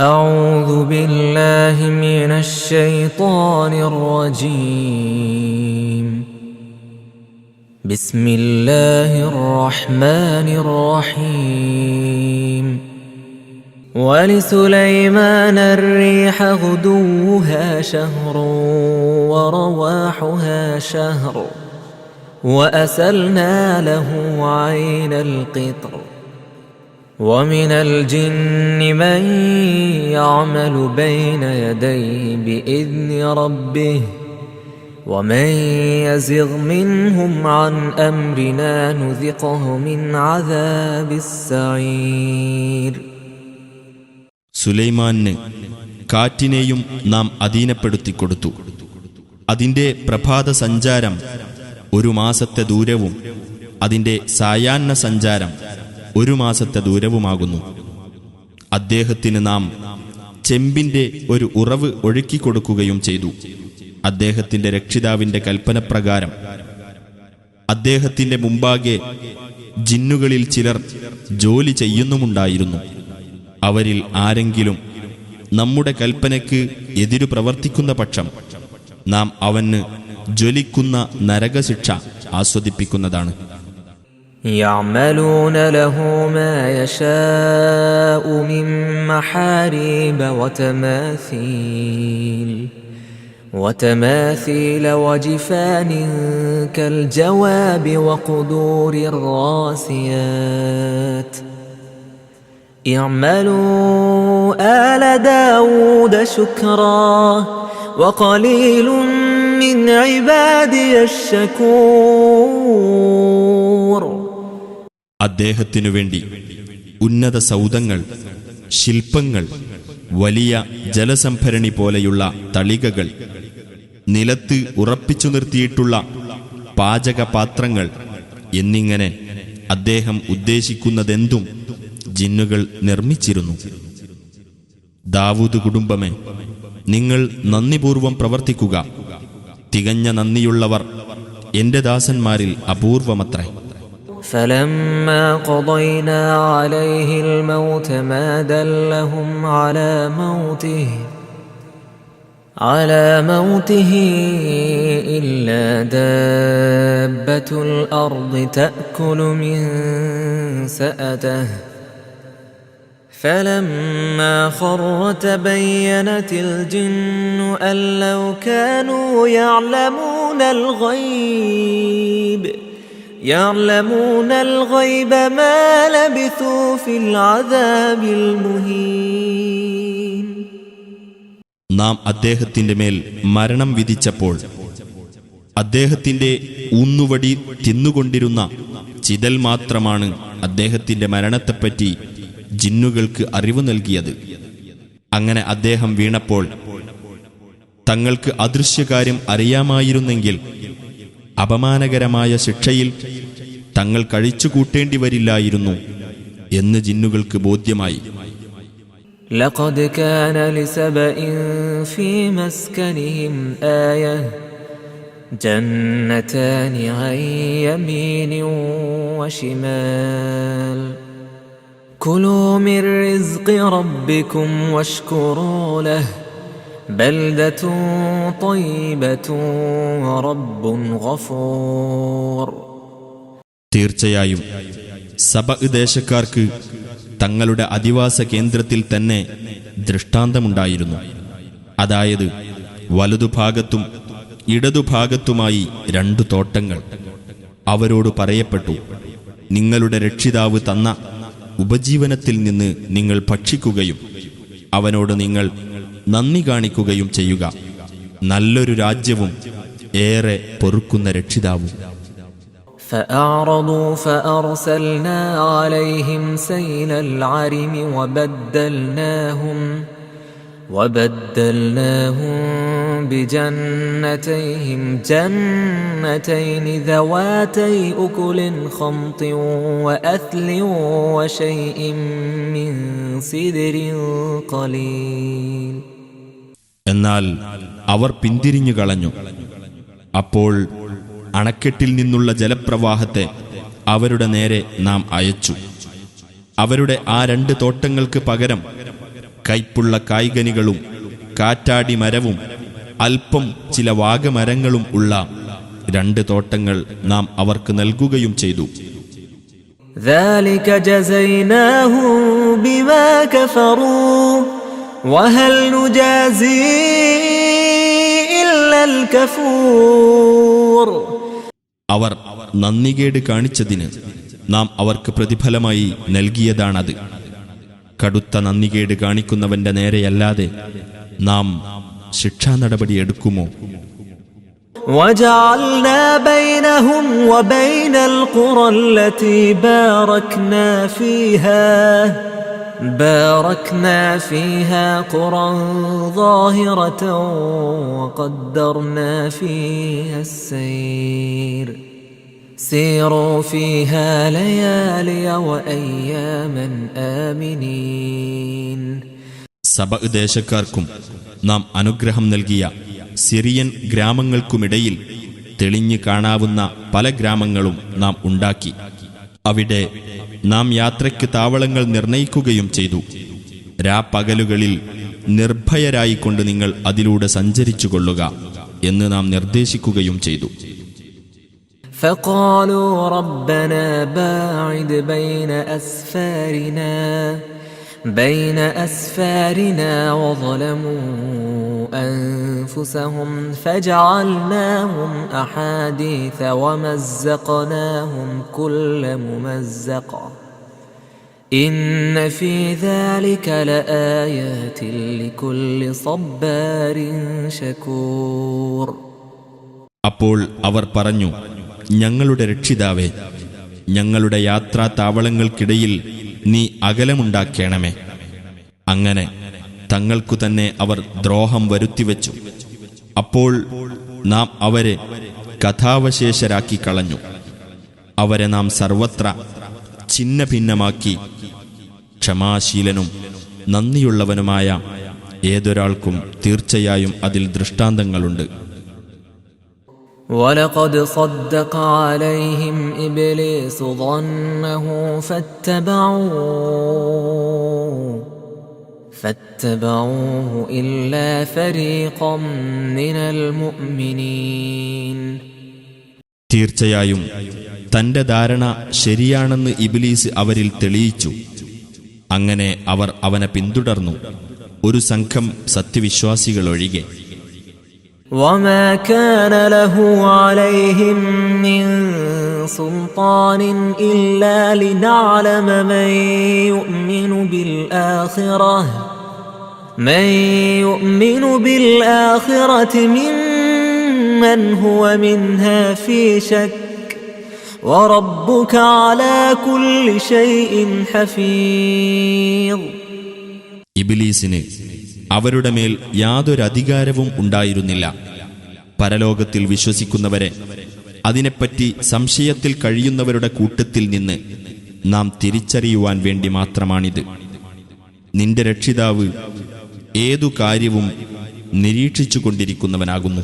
أعوذ بالله من الشيطان الرجيم. بسم الله الرحمن الرحيم. ولسليمان الريح غدوها شهر ورواحها شهر وأسلنا له عين القطر. ومن الجن من يعمل بين يديه باذن ربه ومن يزغ منهم عن امرنا نذقه من عذاب السعير സുലൈമാന് കാറ്റിനെയും നാം അധീനപ്പെടുത്തി കൊടുത്തു അതിന്റെ പ്രഭാത സഞ്ചാരം ഒരു മാസത്തെ ദൂരവും അതിന്റെ സായാഹ്ന സഞ്ചാരം ഒരു മാസത്തെ ദൂരവുമാകുന്നു. അദ്ദേഹത്തിന് നാം ചെമ്പിന്റെ ഒരു ഉറവ് ഒഴുക്കിക്കൊടുക്കുകയും ചെയ്തു. അദ്ദേഹത്തിന്റെ രക്ഷിതാവിന്റെ കൽപ്പനപ്രകാരം. അദ്ദേഹത്തിന്റെ മുമ്പാകെ ജിന്നുകളിൽ ചിലർ ജോലി ചെയ്യുന്നുമുണ്ടായിരുന്നു. അവരിൽ ആരെങ്കിലും നമ്മുടെ കൽപ്പനയ്ക്ക് എതിരു പ്രവർത്തിക്കുന്ന പക്ഷം നാം അവന് ജ്വലിക്കുന്ന നരകശിക്ഷ ആസ്വദിപ്പിക്കുന്നതാണ്. يعملون له ما يشاء من محاريب وتماثيل وتماثيل وجفان كالجواب وقدور الراسيات. اعملوا آل داود شكرا وقليل من عبادي الشكور അദ്ദേഹത്തിനു വേണ്ടി ഉന്നത സൗദങ്ങൾ ശില്പങ്ങൾ വലിയ ജലസംഭരണി പോലെയുള്ള തളികകൾ നിലത്ത് ഉറപ്പിച്ചു നിർത്തിയിട്ടുള്ള പാചകപാത്രങ്ങൾ എന്നിങ്ങനെ അദ്ദേഹം ഉദ്ദേശിക്കുന്നതെന്തും ജിന്നുകൾ നിർമ്മിച്ചിരുന്നു. ദാവൂദ് കുടുംബമേ നിങ്ങൾ നന്ദിപൂർവം പ്രവർത്തിക്കുക. തികഞ്ഞ നന്ദിയുള്ളവർ എന്റെ ദാസന്മാരിൽ അപൂർവമത്രേ. فلما قضينا عليه الموت ما دلهم على موته على موته إلا دابة الأرض تأكل من سأته. فلما خر تبينت الجن أن لو كانوا يعلمون الغيب. يعلمون الغيب ما لبثوا في العذاب المهين നാം അദ്ദേഹത്തിന്റെ മേൽ മരണം വിധിച്ചപ്പോൾ അദ്ദേഹത്തിന്റെ ഊന്നുവടി തിന്നുകൊണ്ടിരുന്ന ചിതൽ മാത്രമാണ് അദ്ദേഹത്തിന്റെ മരണത്തെപ്പറ്റി ജിന്നുകൾക്ക് അറിവ് നൽകിയത് അങ്ങനെ അദ്ദേഹം വീണപ്പോൾ തങ്ങൾക്ക് അദൃശ്യകാര്യം അറിയാമായിരുന്നെങ്കിൽ അപമാനകരമായ ശിക്ഷയിൽ തങ്ങൾ കഴിച്ചുകൂട്ടേണ്ടി വരില്ലായിരുന്നു എന്ന് ജിന്നുകൾക്ക് ബോധ്യമായി لقد كان لسبإ في مسكنهم آية جنتان عن يمين وشمال كلوا من رزق ربكم واشكروا له بلدة طيبة ورب غفور തീർച്ചയായും സഭ ദേശക്കാർക്ക് തങ്ങളുടെ അധിവാസ കേന്ദ്രത്തിൽ തന്നെ ദൃഷ്ടാന്തമുണ്ടായിരുന്നു അതായത് വലതുഭാഗത്തും ഇടതുഭാഗത്തുമായി രണ്ടു തോട്ടങ്ങൾ അവരോട് പറയപ്പെട്ടു നിങ്ങളുടെ രക്ഷിതാവ് തന്ന ഉപജീവനത്തിൽ നിന്ന് നിങ്ങൾ ഭക്ഷിക്കുകയും അവനോട് നിങ്ങൾ നന്ദി കാണിക്കുകയും ചെയ്യുക നല്ലൊരു രാജ്യവും ഏറെ പൊറുക്കുന്ന രക്ഷിതാവും فأعرضوا فأرسلنا عليهم سيل العرم وبدلناهم وبدلناهم بجنتيهم جنتين ذواتي أكل خمط وأثل وشيء من سدر قليل എന്നാൽ അവർ പിന്തിരിഞ്ഞു കളഞ്ഞു അപ്പോൾ അണക്കെട്ടിൽ നിന്നുള്ള ജലപ്രവാഹത്തെ അവരുടെ നേരെ നാം അയച്ചു അവരുടെ ആ രണ്ട് തോട്ടങ്ങൾക്ക് പകരം കൈപ്പുള്ള കായ്കനികളും കാറ്റാടി മരവും അല്പം ചില വാഗമരങ്ങളും ഉള്ള രണ്ട് തോട്ടങ്ങൾ നാം അവർക്ക് നൽകുകയും ചെയ്തു ذلك جزيناهم بما كفروا وهل نجازي إلا الكفور അവർ നന്ദികേട് കാണിച്ചതിന് നാം അവർക്ക് പ്രതിഫലമായി നൽകിയതാണത് കടുത്ത നന്ദികേട് കാണിക്കുന്നവന്റെ നേരെയല്ലാതെ നാം ശിക്ഷാ നടപടി എടുക്കുമോ وجعلنا بينهم وبين القرى التي باركنا فيها باركنا فيها قرى ظاهرة وقدرنا فيها السير سيروا فيها ليالي وأياما آمنين സബ ദേശക്കാർക്കും നാം അനുഗ്രഹം നൽകിയ സിറിയൻ ഗ്രാമങ്ങൾക്കുമിടയിൽ തെളിഞ്ഞു കാണാവുന്ന പല ഗ്രാമങ്ങളും നാം ഉണ്ടാക്കി അവിടെ നാം യാത്രയ്ക്ക് താവളങ്ങൾ നിർണയിക്കുകയും ചെയ്തു രാപ്പകലുകളിൽ നിർഭയരായിക്കൊണ്ട് നിങ്ങൾ അതിലൂടെ സഞ്ചരിച്ചു കൊള്ളുക എന്ന് നാം നിർദ്ദേശിക്കുകയും ചെയ്തു فقالوا ربنا باعد بين أسفارنا بين أسفارنا وظلموا أنفسهم فجعلناهم أحاديث ومزقناهم كل ممزق إن في ذلك لآيات لكل صبار شكور അപ്പോൾ അവർ പറഞ്ഞു ഞങ്ങളുടെ രക്ഷിതാവേ ഞങ്ങളുടെ യാത്രാ താവളങ്ങൾക്കിടയിൽ നീ അകലമുണ്ടാക്കേണമേ അങ്ങനെ തങ്ങൾക്കു തന്നെ അവർ ദ്രോഹം വരുത്തിവെച്ചു അപ്പോൾ നാം അവരെ കഥാവശേഷരാക്കി കളഞ്ഞു അവരെ നാം സർവത്ര ഛിന്ന ഭിന്നമാക്കി ക്ഷമാശീലനും നന്ദിയുള്ളവനുമായ ഏതൊരാൾക്കും തീർച്ചയായും അതിൽ ദൃഷ്ടാന്തങ്ങളുണ്ട് ولقد صدق عليهم إبليس ظنه فاتبعوه فاتبعوه إلا فريقا من المؤمنين തീർച്ചയായും തന്റെ ധാരണ ശരിയാണെന്ന് ഇബിലീസ് അവരിൽ തെളിയിച്ചു അങ്ങനെ അവർ അവനെ പിന്തുടർന്നു ഒരു സംഘം സത്യവിശ്വാസികളൊഴികെ وما كان له عليهم من سلطان إلا لنعلم من يؤمن بالآخرة من يؤمن بالآخرة ممن هو منها في شك وربك على كل شيء حفيظ ഇബിലീസിന് അവരുടെ മേൽ യാതൊരു അധികാരവും ഉണ്ടായിരുന്നില്ല പരലോകത്തിൽ വിശ്വസിക്കുന്നവരെ അതിനെപ്പറ്റി സംശയത്തിൽ കഴിയുന്നവരുടെ കൂട്ടത്തിൽ നിന്ന് നാം തിരിച്ചറിയുവാൻ വേണ്ടി മാത്രമാണിത് നിന്റെ രക്ഷിതാവ് ഏതു കാര്യവും നിരീക്ഷിച്ചുകൊണ്ടിരിക്കുന്നവനാകുന്നു.